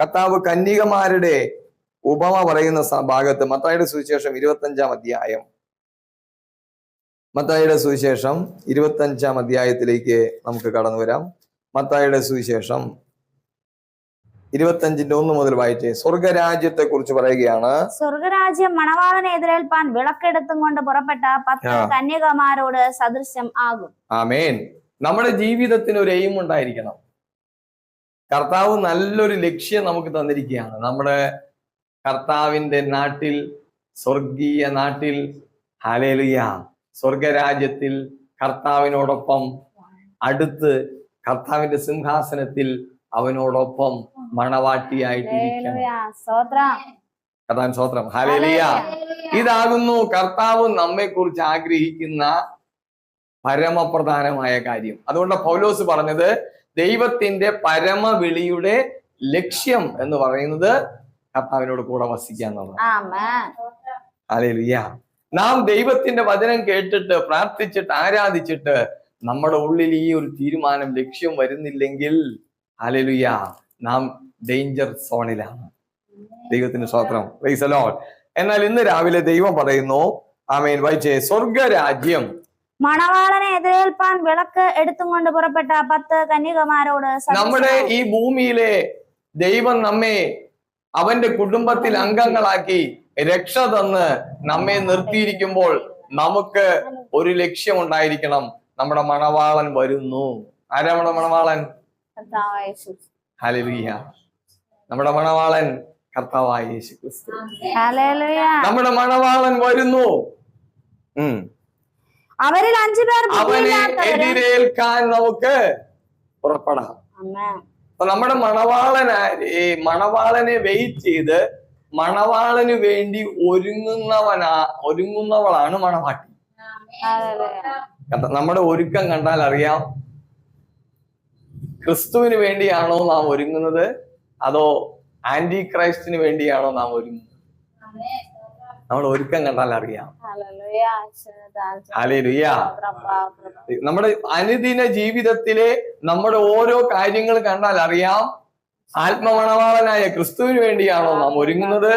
കർത്താവ് കന്യകമാരുടെ ഉപമ പറയുന്ന ഭാഗത്ത് മത്തായിയുടെ സുവിശേഷം ഇരുപത്തഞ്ചാം അധ്യായം. മത്തായിയുടെ സുവിശേഷം ഇരുപത്തഞ്ചാം അധ്യായത്തിലേക്ക് നമുക്ക് കടന്നു വരാം. മത്തായിയുടെ സുവിശേഷം ഇരുപത്തഞ്ചിന്റെ ഒന്ന് മുതൽ വായിച്ചേ സ്വർഗരാജ്യത്തെ കുറിച്ച് പറയുകയാണ്. സ്വർഗരാജ്യം മണവാളനെ എതിരേൽപ്പാൻ വിളക്കെടുത്തും കൊണ്ട് പുറപ്പെട്ട പത്ത് കന്യകമാരോട് സദൃശ്യം ആകും. ആമേൻ. നമ്മുടെ ജീവിതത്തിന് ഒരു എയിം ഉണ്ടായിരിക്കണം. കർത്താവ് നല്ലൊരു ലക്ഷ്യം നമുക്ക് തന്നിരിക്കുകയാണ്. നമ്മുടെ കർത്താവിന്റെ നാട്ടിൽ സ്വർഗീയ നാട്ടിൽ ഹലേലിയ സ്വർഗരാജ്യത്തിൽ കർത്താവിനോടൊപ്പം അടുത്ത് കർത്താവിന്റെ സിംഹാസനത്തിൽ അവനോടൊപ്പം മണവാട്ടിയായിട്ടിരിക്കണം കർത്താൻ സ്വത്രം ഹാലേലിയ ഇതാകുന്നു കർത്താവ് നമ്മെ കുറിച്ച് ആഗ്രഹിക്കുന്ന പരമപ്രധാനമായ കാര്യം. അതുകൊണ്ട് പൗലോസ് പറഞ്ഞത് ദൈവത്തിന്റെ പരമവിളിയുടെ ലക്ഷ്യം എന്ന് പറയുന്നത് കർത്താവിനോട് കൂടെ വസിക്കുക എന്നുള്ളത് ആമേൻ. ഹാലേലിയ നാം ദൈവത്തിന്റെ വചനം കേട്ടിട്ട് പ്രാർത്ഥിച്ചിട്ട് ആരാധിച്ചിട്ട് നമ്മുടെ ഉള്ളിൽ ഈ ഒരു തീരുമാനം ലക്ഷ്യം വരുന്നില്ലെങ്കിൽ അലലുയ നാം ഡേഞ്ചർ സോണിലാണ് ദൈവത്തിന്റെ സ്വത്രം എന്നാൽ ഇന്ന് രാവിലെ ദൈവം പറയുന്നു ആമേൻ വായിച്ചേ സ്വർഗരാജ്യം മണവാളനെ എതിരേൽപ്പാൻ വിളക്ക് എടുത്തും കൊണ്ട് പുറപ്പെട്ട പത്ത് കന്യകമാരോട് നമ്മുടെ. ഈ ഭൂമിയിലെ ദൈവം നമ്മെ അവന്റെ കുടുംബത്തിൽ അംഗങ്ങളാക്കി രക്ഷ തന്ന് നമ്മെ നിർത്തിയിരിക്കുമ്പോൾ നമുക്ക് ഒരു ലക്ഷ്യം ഉണ്ടായിരിക്കണം നമ്മുടെ മണവാളൻ വരുന്നു. ആരാ നമ്മുടെ മണവാളൻ. ഹലിയ നമ്മുടെ മണവാളൻ കർത്താവായ യേശു ക്രിസ്തു നമ്മുടെ മണവാളൻ വരുന്നു. ഉം. അവരിൽ അഞ്ചു പേർ അവനെ എതിരേൽക്കാൻ നമുക്ക് പുറപ്പെടാം. അപ്പൊ നമ്മുടെ മണവാളനാ ഈ മണവാളനെ വെയിറ്റ് ചെയ്ത് മണവാളന് വേണ്ടി ഒരുങ്ങുന്നവനാ ഒരുങ്ങുന്നവളാണ് മണവാട്ടി. നമ്മുടെ ഒരുക്കം കണ്ടാൽ അറിയാം ക്രിസ്തുവിന് വേണ്ടിയാണോ നാം ഒരുങ്ങുന്നത്? അതോ ആന്റി ക്രൈസ്റ്റിന് വേണ്ടിയാണോ നാം ഒരുങ്ങുന്നത്? നമ്മുടെ ഒരുക്കം കണ്ടാൽ അറിയാം. നമ്മുടെ അനുദിന ജീവിതത്തിലെ നമ്മുടെ ഓരോ കാര്യങ്ങൾ കണ്ടാൽ അറിയാം. ആത്മമണവാളനായ ക്രിസ്തുവിന് വേണ്ടിയാണോ നാം ഒരുങ്ങുന്നത്?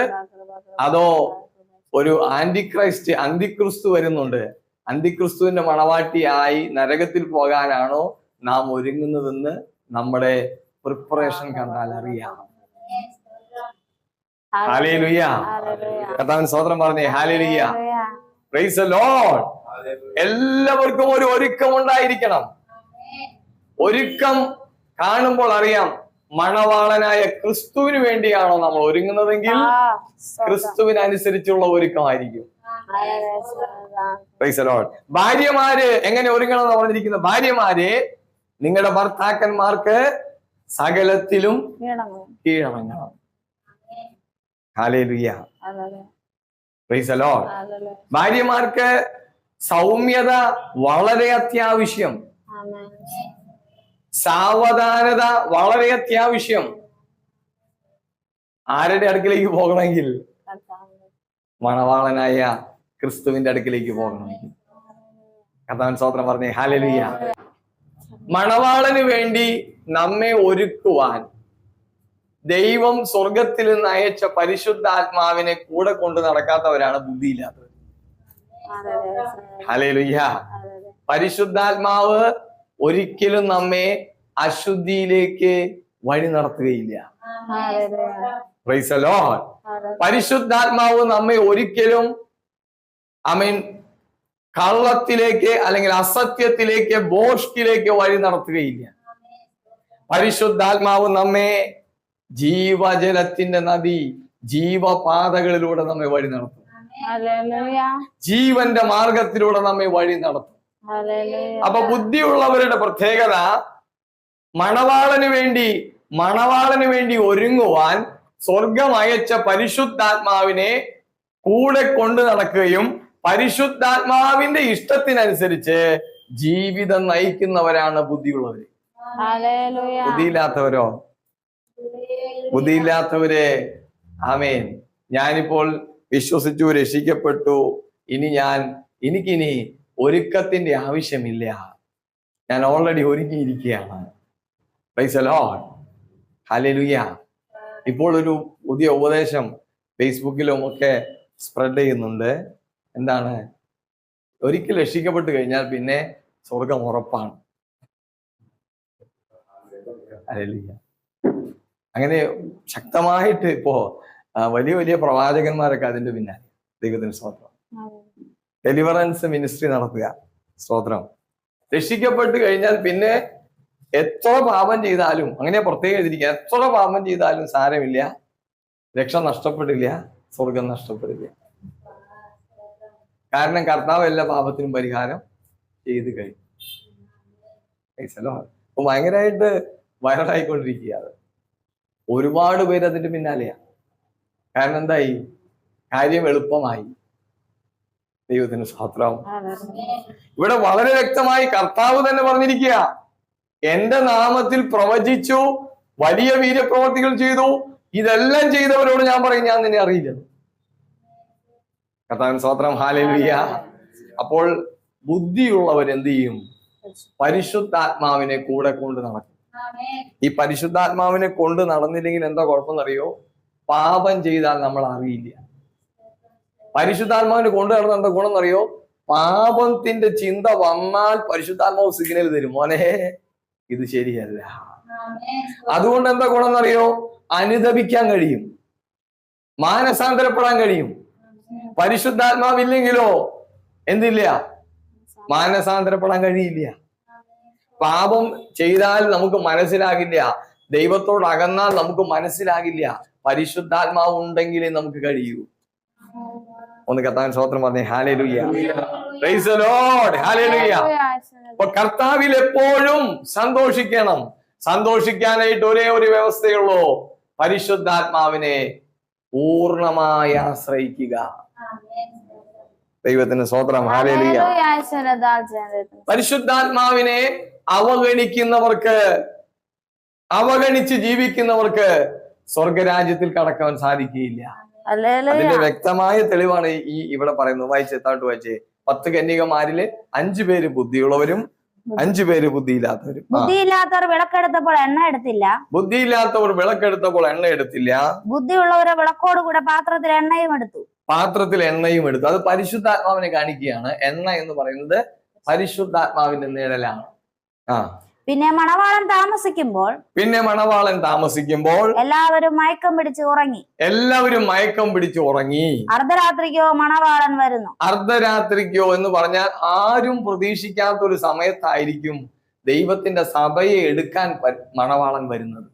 അതോ ഒരു ആന്റിക്രൈസ്റ്റ് അന്തിക്രിസ്തു വരുന്നുണ്ട്. അന്തിക്രിസ്തുവിന്റെ മണവാട്ടിയായി നരകത്തിൽ പോകാനാണോ നാം ഒരുങ്ങുന്നതെന്ന് നമ്മുടെ പ്രിപ്പറേഷൻ കണ്ടാൽ അറിയാം. സ്വതന്ത്രം പറഞ്ഞേ. പ്രൈസ് ലോഡ് എല്ലാവർക്കും ഒരു ഒരുക്കം ഉണ്ടായിരിക്കണം. ഒരുക്കം കാണുമ്പോൾ അറിയാം മണവാളനായ ക്രിസ്തുവിന് വേണ്ടിയാണോ നമ്മൾ ഒരുങ്ങുന്നതെങ്കിൽ ക്രിസ്തുവിനനുസരിച്ചുള്ള ഒരുക്കമായിരിക്കും. ഭാര്യമാര് എങ്ങനെ ഒരുങ്ങണം എന്ന് പറഞ്ഞിരിക്കുന്ന ഭാര്യമാരെ നിങ്ങളുടെ ഭർത്താക്കന്മാർക്ക് സകലത്തിലും. കീഴടങ്ങണം hallelujah hallelujah. Praise lord hallelujah. ഭാര്യമാർക്ക് സൗമ്യത വളരെ അത്യാവശ്യം. സാവധാനത വളരെ അത്യാവശ്യം. ആരുടെ അടുക്കിലേക്ക് പോകണമെങ്കിൽ. മണവാളനായ ക്രിസ്തുവിന്റെ അടുക്കിലേക്ക് പോകണമെങ്കിൽ കഥാൻ സ്വോത്രം പറഞ്ഞേ. ഹാലലിയ മണവാളന് വേണ്ടി നമ്മെ ഒരുക്കുവാൻ ദൈവം സ്വർഗത്തിൽ നിന്ന് അയച്ച പരിശുദ്ധാത്മാവിനെ കൂടെ കൊണ്ട് നടക്കാത്തവരാണ് ബുദ്ധിയില്ലാത്തവർ. ഹലേലുയ്യ. പരിശുദ്ധാത്മാവ് ഒരിക്കലും നമ്മെ അശുദ്ധിയിലേക്ക് വഴി നടത്തുകയില്ല. പരിശുദ്ധാത്മാവ് നമ്മെ ഒരിക്കലും ഐ മീൻ കള്ളത്തിലേക്ക് അല്ലെങ്കിൽ അസത്യത്തിലേക്ക് ബോഷ്കിലേക്ക് വഴി നടത്തുകയില്ല. പരിശുദ്ധാത്മാവ് നമ്മെ ജീവജലത്തിന്റെ നദി ജീവപാതകളിലൂടെ നമ്മെ വഴി നടത്തും. ജീവന്റെ മാർഗത്തിലൂടെ നമ്മെ വഴി നടത്തും. അപ്പൊ ബുദ്ധിയുള്ളവരുടെ പ്രത്യേകത മണവാളന് വേണ്ടി മണവാളന് വേണ്ടി ഒരുങ്ങുവാൻ സ്വർഗം അയച്ച പരിശുദ്ധാത്മാവിനെ കൂടെ കൊണ്ടു നടക്കുകയും പരിശുദ്ധാത്മാവിന്റെ ഇഷ്ടത്തിനനുസരിച്ച് ജീവിതം നയിക്കുന്നവരാണ് ബുദ്ധിയുള്ളവര്. ബുദ്ധിയില്ലാത്തവരോ ബുദ്ധിയില്ലാത്തവരെ. ആമേൻ. ഞാനിപ്പോൾ വിശ്വസിച്ചു രക്ഷിക്കപ്പെട്ടു. ഇനി ഞാൻ എനിക്കിനി ഒരുക്കത്തിന്റെ ആവശ്യമില്ല. ഞാൻ ഓൾറെഡി ഒരുങ്ങിയിരിക്കുകയാണ്. Hallelujah. ഇപ്പോൾ ഒരു പുതിയ ഉപദേശം ഫേസ്ബുക്കിലും ഒക്കെ സ്പ്രെഡ് ചെയ്യുന്നുണ്ട്. എന്താണ്? ഒരിക്കൽ രക്ഷിക്കപ്പെട്ട് കഴിഞ്ഞാൽ പിന്നെ സ്വർഗം ഉറപ്പാണ്. ഹല്ലേലൂയ. അങ്ങനെ ശക്തമായിട്ട് ഇപ്പോ വലിയ വലിയ പ്രവാചകന്മാരൊക്കെ അതിന്റെ പിന്നാലെ. ദൈവത്തിന് സ്തോത്രം. ഡെലിവറൻസ് മിനിസ്ട്രി നടത്തുക. സ്തോത്രം. രക്ഷിക്കപ്പെട്ട് കഴിഞ്ഞാൽ പിന്നെ എത്ര പാപം ചെയ്താലും അങ്ങനെ പ്രത്യേകം എഴുതിയിരിക്കുക എത്ര പാപം ചെയ്താലും സാരമില്ല. രക്ഷ നഷ്ടപ്പെടില്ല സ്വർഗം നഷ്ടപ്പെടില്ല. കാരണം കർത്താവ് എല്ലാ പാപത്തിനും പരിഹാരം ചെയ്ത് കഴിഞ്ഞു. ഭയങ്കരമായിട്ട് വൈറലായിക്കൊണ്ടിരിക്കുക അത്. ഒരുപാട് പേര് അതിന്റെ പിന്നാലെയാണ് കാരണം എന്തായി? കാര്യം എളുപ്പമായി. ദൈവത്തിന് സ്വാത്രം ഇവിടെ വളരെ വ്യക്തമായി കർത്താവ് തന്നെ പറഞ്ഞിരിക്കുക. എന്റെ നാമത്തിൽ പ്രവചിച്ചു വലിയ വീര്യപ്രവർത്തികൾ ചെയ്തു. ഇതെല്ലാം ചെയ്തവരോട് ഞാൻ പറയും ഞാൻ നിന്നെ അറിയില്ല. കർത്താവിന് സ്വാത്രം ഹാലിയ അപ്പോൾ ബുദ്ധിയുള്ളവർ എന്ത് ചെയ്യും പരിശുദ്ധാത്മാവിനെ കൂടെ കൊണ്ട് നടക്കും. ഈ പരിശുദ്ധാത്മാവിനെ കൊണ്ട് നടന്നില്ലെങ്കിൽ എന്താ കുഴപ്പമെന്നറിയോ? പാപം ചെയ്താൽ നമ്മൾ അറിയില്ല. പരിശുദ്ധാത്മാവിനെ കൊണ്ട് നടന്ന എന്താ ഗുണം എന്നറിയോ പാപത്തിന്റെ ചിന്ത വന്നാൽ പരിശുദ്ധാത്മാവ് സിഗ്നൽ തരും. മോനെ ഇത് ശരിയല്ല. അതുകൊണ്ട് എന്താ ഗുണം എന്നറിയോ അനുദപിക്കാൻ കഴിയും. മാനസാന്തരപ്പെടാൻ കഴിയും. പരിശുദ്ധാത്മാവില്ലെങ്കിലോ എന്തില്ല? മാനസാന്തരപ്പെടാൻ കഴിയില്ല. പാപം ചെയ്താൽ നമുക്ക് മനസ്സിലാകില്ല. ദൈവത്തോട് അകന്നാൽ നമുക്ക് മനസ്സിലാകില്ല. പരിശുദ്ധാത്മാവ് ഉണ്ടെങ്കിലേ നമുക്ക് കഴിയൂ. ഒന്ന് കത്താൻ സ്വത്രം പറഞ്ഞേ. ഹാലേലുയ്യ. അപ്പൊ കർത്താവിൽ എപ്പോഴും സന്തോഷിക്കണം. സന്തോഷിക്കാനായിട്ട് ഒരേ ഒരു വ്യവസ്ഥയുള്ളൂ. പരിശുദ്ധാത്മാവിനെ പൂർണമായി ആശ്രയിക്കുക. ദൈവത്തിന് സ്വത്രം ഹാലേലിയ പരിശുദ്ധാത്മാവിനെ അവഗണിക്കുന്നവർക്ക് അവഗണിച്ച് ജീവിക്കുന്നവർക്ക് സ്വർഗരാജ്യത്തിൽ കടക്കാൻ സാധിക്കുകയില്ല. അതിന്റെ വ്യക്തമായ തെളിവാണ് ഈ ഇവിടെ പറയുന്നത്. വായിച്ച് എത്താട്ട് വായിച്ചേ. പത്ത് കന്യകമാരിൽ അഞ്ചു പേര് ബുദ്ധിയുള്ളവരും അഞ്ചു പേര് ബുദ്ധിയില്ലാത്തവരും. ബുദ്ധി ബുദ്ധിയില്ലാത്തവർ വിളക്കെടുത്തപ്പോൾ എണ്ണ എടുത്തില്ല. ബുദ്ധിയില്ലാത്തവർ വിളക്കെടുത്തപ്പോൾ എണ്ണ എടുത്തില്ല. ബുദ്ധിയുള്ളവരെ വിളക്കോട് കൂടെ പാത്രത്തിൽ എണ്ണയും എടുത്തു. പാത്രത്തിൽ എണ്ണയും എടുത്തു. അത് പരിശുദ്ധാത്മാവിനെ കാണിക്കുകയാണ്. എണ്ണ എന്ന് പറയുന്നത് പരിശുദ്ധാത്മാവിന്റെ നിഴലാണ്. ആ. പിന്നെ മണവാളൻ താമസിക്കുമ്പോൾ പിന്നെ മണവാളൻ താമസിക്കുമ്പോൾ എല്ലാവരും മയക്കം പിടിച്ച് ഉറങ്ങി. എല്ലാവരും മയക്കം പിടിച്ച് ഉറങ്ങി. അർദ്ധരാത്രിക്കോ മണവാളൻ വരുന്നു. അർദ്ധരാത്രിക്കോ എന്ന് പറഞ്ഞാൽ ആരും പ്രതീക്ഷിക്കാത്ത ഒരു സമയത്തായിരിക്കും ദൈവത്തിന്റെ സഭയെ എടുക്കാൻ മണവാളൻ വരുന്നത്.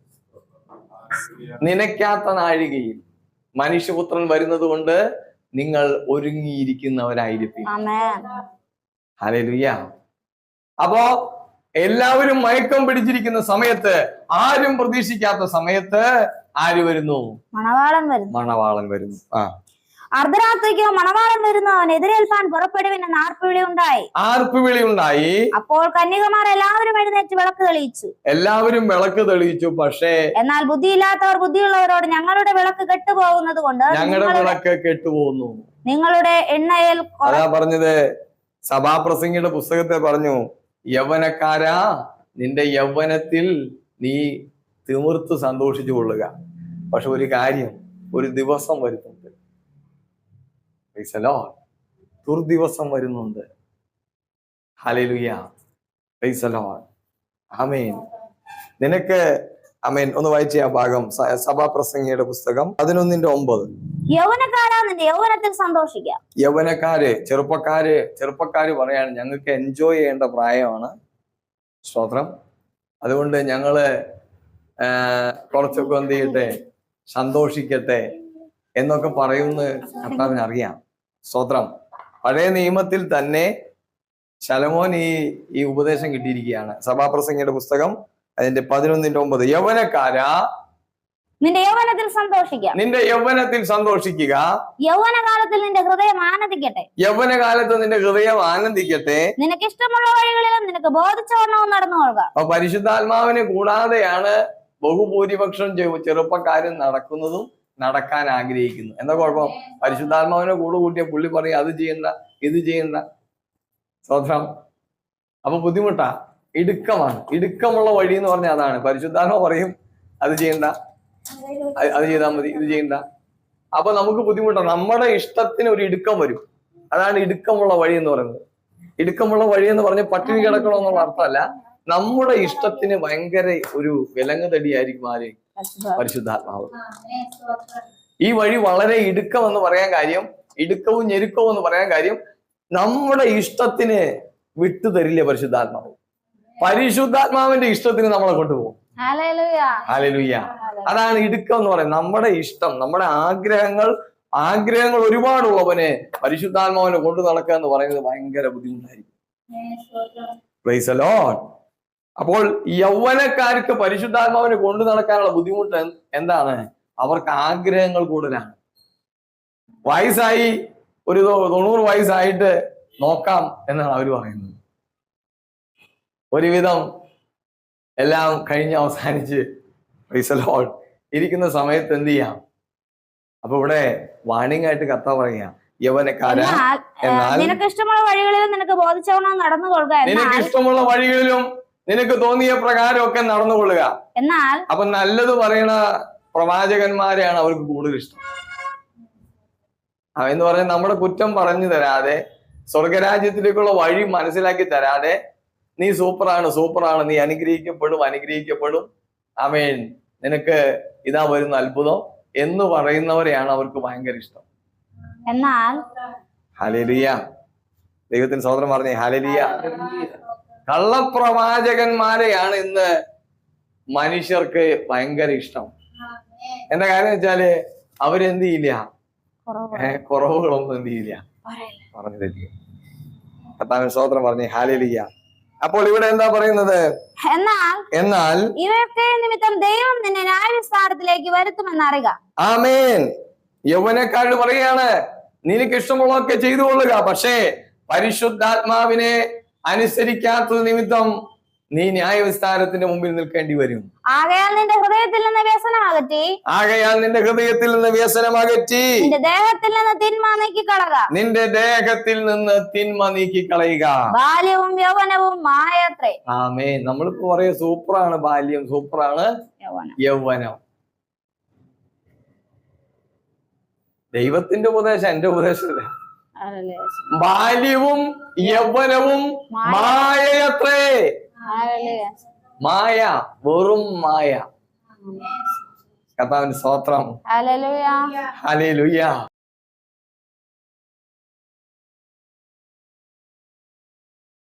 നനയ്ക്കാത്ത നാഴികയിൽ. മനുഷ്യപുത്രൻ വരുന്നത് കൊണ്ട് നിങ്ങൾ ഒരുങ്ങിയിരിക്കുന്നവരായിരിക്കും. ആമേൻ. ഹല്ലേലൂയ. അപ്പോ എല്ലാവരും മയക്കം പിടിച്ചിരിക്കുന്ന സമയത്ത് ആരും പ്രതീക്ഷിക്കാത്ത സമയത്ത് ആര് വരുന്നു? മണവാളൻ വരുന്നു. മണവാളൻ വരുന്നു. ആ. അർദ്ധരാത്രിക്കോ മണവാളൻ വരുന്നു അവൻ എതിരേൽപ്പാൻ പുറപ്പെടുവിന് ആർപ്പുവിളി ഉണ്ടായി ആർപ്പുവിളി ഉണ്ടായി അപ്പോൾ കന്യകമാർ എല്ലാവരും എഴുന്നേറ്റ് വിളക്ക് തെളിയിച്ചു. എല്ലാവരും വിളക്ക് തെളിയിച്ചു. പക്ഷേ എന്നാൽ ബുദ്ധിയില്ലാത്തവർ ബുദ്ധിയുള്ളവരോട് ഞങ്ങളുടെ വിളക്ക് കെട്ടുപോകുന്നത് കൊണ്ട് ഞങ്ങളുടെ വിളക്ക് കെട്ടുപോകുന്നു. നിങ്ങളുടെ എണ്ണയിൽ അതാ പറഞ്ഞത്. സഭാപ്രസംഗിയുടെ പുസ്തകത്തെ പറഞ്ഞു യൗവനക്കാരാ നിന്റെ യൗവനത്തിൽ നീ തിമിർത്ത് സന്തോഷിച്ചു കൊള്ളുക. പക്ഷെ ഒരു കാര്യം ഒരു ദിവസം Lord. ദുർദിവസം വരുന്നുണ്ട്. ഹലലുയ. ആമേൻ നിനക്ക് അമേൻ ഒന്ന് വായിച്ച ആ ഭാഗം സഭാ പ്രസംഗിയുടെ പുസ്തകം പതിനൊന്നിന്റെ ഒമ്പത്. യൗവനക്കാരാ നിന്റെ യൗവനത്തിൽ സന്തോഷിക്കുക യൗവനക്കാര് ചെറുപ്പക്കാര് ചെറുപ്പക്കാര് പറയാണ് ഞങ്ങൾക്ക് എൻജോയ് ചെയ്യേണ്ട പ്രായമാണ്. സ്തോത്രം. അതുകൊണ്ട് ഞങ്ങൾ കുറച്ചൊക്കെ എന്ത് ചെയ്യട്ടെ സന്തോഷിക്കട്ടെ എന്നൊക്കെ പറയുമെന്ന് കർത്താവിന് അറിയാം സ്തോത്രം പഴയ നിയമത്തിൽ തന്നെ ശലമോൻ ഈ ഈ ഉപദേശം കിട്ടിയിരിക്കുകയാണ്. സഭാപ്രസംഗിയുടെ പുസ്തകം അതിന്റെ പതിനൊന്നിന്റെ ഒമ്പത്. യൗവനക്കാരാ നിന്റെ യൗവനത്തിൽ സന്തോഷിക്കുക നിന്റെ യൗവനത്തിൽ സന്തോഷിക്കുക. യൗവനകാലത്തിൽ നിന്റെ ഹൃദയം ആനന്ദിക്കട്ടെ. യൗവനകാലത്ത് നിന്റെ ഹൃദയം ആനന്ദിക്കട്ടെ. നിനക്ക് ഇഷ്ടമുള്ള വഴികളിലും നിനക്ക് ബോധിച്ച വണ്ണവും നടന്നു കൊള്ളുക അപ്പൊ പരിശുദ്ധാത്മാവിനെ കൂടാതെയാണ് ബഹുഭൂരിപക്ഷം ചെറുപ്പക്കാരും നടക്കുന്നതും നടക്കാൻ ആഗ്രഹിക്കുന്നു. എന്താ കുഴപ്പം? പരിശുദ്ധാത്മാവിനെ കൂടെ കൂട്ടിയ പുള്ളി പറയും അത് ചെയ്യണ്ട ഇത് ചെയ്യണ്ട സ്വത്രം അപ്പൊ ബുദ്ധിമുട്ടാ. ഇടുക്കമാണ്. ഇടുക്കമുള്ള വഴി എന്ന് പറഞ്ഞാൽ അതാണ്. പരിശുദ്ധാത്മ പറയും അത് ചെയ്യണ്ട. അത് ചെയ്താൽ മതി ഇത് ചെയ്യണ്ട. അപ്പൊ നമുക്ക് ബുദ്ധിമുട്ടാണ് നമ്മുടെ ഇഷ്ടത്തിന് ഒരു ഇടുക്കം വരും. അതാണ് ഇടുക്കമുള്ള വഴി എന്ന് പറയുന്നത്. ഇടുക്കമുള്ള വഴി എന്ന് പറഞ്ഞ് പട്ടിണി കിടക്കണമെന്നുള്ള അർത്ഥമല്ല. നമ്മുടെ ഇഷ്ടത്തിന് ഭയങ്കര ഒരു വിലങ്ങുതടിയായിരിക്കും ആര് പരിശുദ്ധാത്മാവ്. ഈ വഴി വളരെ ഇടുക്കം എന്ന് പറയാൻ കാര്യം ഇടുക്കവും ഞെരുക്കവും എന്ന് പറയാൻ കാര്യം നമ്മുടെ ഇഷ്ടത്തിന് വിട്ടു തരില്ല പരിശുദ്ധാത്മാവ്. പരിശുദ്ധാത്മാവിന്റെ ഇഷ്ടത്തിന് നമ്മളെ കൊണ്ടുപോകും. അതാണ് ഇടുക്കം എന്ന് പറയുന്നത്. നമ്മുടെ ഇഷ്ടം നമ്മുടെ ആഗ്രഹങ്ങൾ ആഗ്രഹങ്ങൾ ഒരുപാടുള്ളവന് പരിശുദ്ധാത്മാവിനെ കൊണ്ടു നടക്കുക എന്ന് പറയുന്നത് ഭയങ്കര ബുദ്ധിമുട്ടായിരിക്കും. Praise a lot. അപ്പോൾ യൗവനക്കാർക്ക് പരിശുദ്ധാത്മാവിനെ കൊണ്ടു നടക്കാനുള്ള ബുദ്ധിമുട്ട് എന്താണ്? അവർക്ക് ആഗ്രഹങ്ങൾ കൂടുതലാണ്. വയസ്സായി ഒരു തൊണ്ണൂറ് വയസ്സായിട്ട് നോക്കാം എന്നാണ് അവർ പറയുന്നത്. ഒരുവിധം എല്ലാം കഴിഞ്ഞ് അവസാനിച്ച് റീസലോൾ ഇരിക്കുന്ന സമയത്ത് എന്ത് ചെയ്യാം? അപ്പൊ ഇവിടെ വാണിംഗ് ആയിട്ട് കത്ത പറയാ യവനക്കാര എന്നാൽ നിനക്ക് ഇഷ്ടമുള്ള വഴികളിൽ നിനക്ക് ബോധിച്ചവണ്ണം നടന്നു കൊടുക്കാൻ നിനക്ക് ഇഷ്ടമുള്ള വഴികളിലും നിനക്ക് തോന്നിയ പ്രകാരമൊക്കെ നടന്നുകൊള്ളുക. എന്നാൽ അപ്പൊ നല്ലത് പറയുന്ന പ്രവാചകന്മാരെയാണ് അവർക്ക് കൂടുതൽ ഇഷ്ടം. എന്ന് പറഞ്ഞാൽ നമ്മുടെ കുറ്റം പറഞ്ഞു തരാതെ സ്വർഗരാജ്യത്തിലേക്കുള്ള വഴി മനസ്സിലാക്കി തരാതെ നീ സൂപ്പറാണ് സൂപ്പറാണ് നീ അനുഗ്രഹിക്കപ്പെടും അനുഗ്രഹിക്കപ്പെടും. അമേൻ നിനക്ക് ഇതാ വരുന്ന അത്ഭുതം എന്ന് പറയുന്നവരെയാണ് അവർക്ക് ഭയങ്കര ഇഷ്ടം. എന്നാൽ ഹലരിയ ദൈവത്തിന് സോദരം പറഞ്ഞേ ഹലേലിയ കള്ളപ്രവാചകന്മാരെയാണ് ഇന്ന് മനുഷ്യർക്ക് ഭയങ്കര ഇഷ്ടം. എന്താ കാര്യം വെച്ചാൽ അവരെന്ത് ചെയ്യില്ല? ഏഹ് കുറവുകളൊന്നും എന്ത് ചെയ്യില്ല. പറഞ്ഞു തരിക കർത്താവിന് സ്തോത്രം പറഞ്ഞേ ഹാലേലിയ. അപ്പോൾ ഇവിടെ എന്താ പറയുന്നത്? എന്നാൽ എന്നാൽ ഇവയൊക്കെ നിമിത്തം ദൈവം നിന്നെ ന്യായവിസ്താരത്തിലേക്ക് വരുത്തുമെന്ന് അറിയുക. ആമേൻ. യൗവനക്കാരോട് പറയാണ് നിനക്ക് ഇഷ്ടമുള്ളതൊക്കെ ചെയ്തു കൊള്ളുക പക്ഷേ പരിശുദ്ധാത്മാവിനെ അനുസരിക്കാത്തത് നിമിത്തം നീ ന്യായവിസ്താരത്തിന്റെ മുമ്പിൽ നിൽക്കേണ്ടി വരും. ആകയാൽ നിന്റെ ഹൃദയത്തിൽ നിന്ന് വ്യസനം അകറ്റി. ആകയാൽ നിന്റെ ഹൃദയത്തിൽ നിന്ന് വ്യസനം അകറ്റി. നിന്റെ ദേഹത്തിൽ നിന്ന് തിന്മ നീക്കി കളക നിന്റെ ദേഹത്തിൽ നിന്ന് തിന്മ നീക്കി കളയുക ബാല്യവും യൗവനവും മായത്രേ. ആമേ നമ്മളിപ്പോ പറയ സൂപ്പറാണ് ബാല്യം സൂപ്പറാണ് യൗവനം. ദൈവത്തിന്റെ ഉപദേശം എന്റെ ഉപദേശമല്ല. ബാല്യവും യൗവനവും മായയത്രേ. മായ വെറും മായ. കർത്താവിന്റെ സ്തോത്രം. ഹല്ലേലൂയ. ഹല്ലേലൂയ.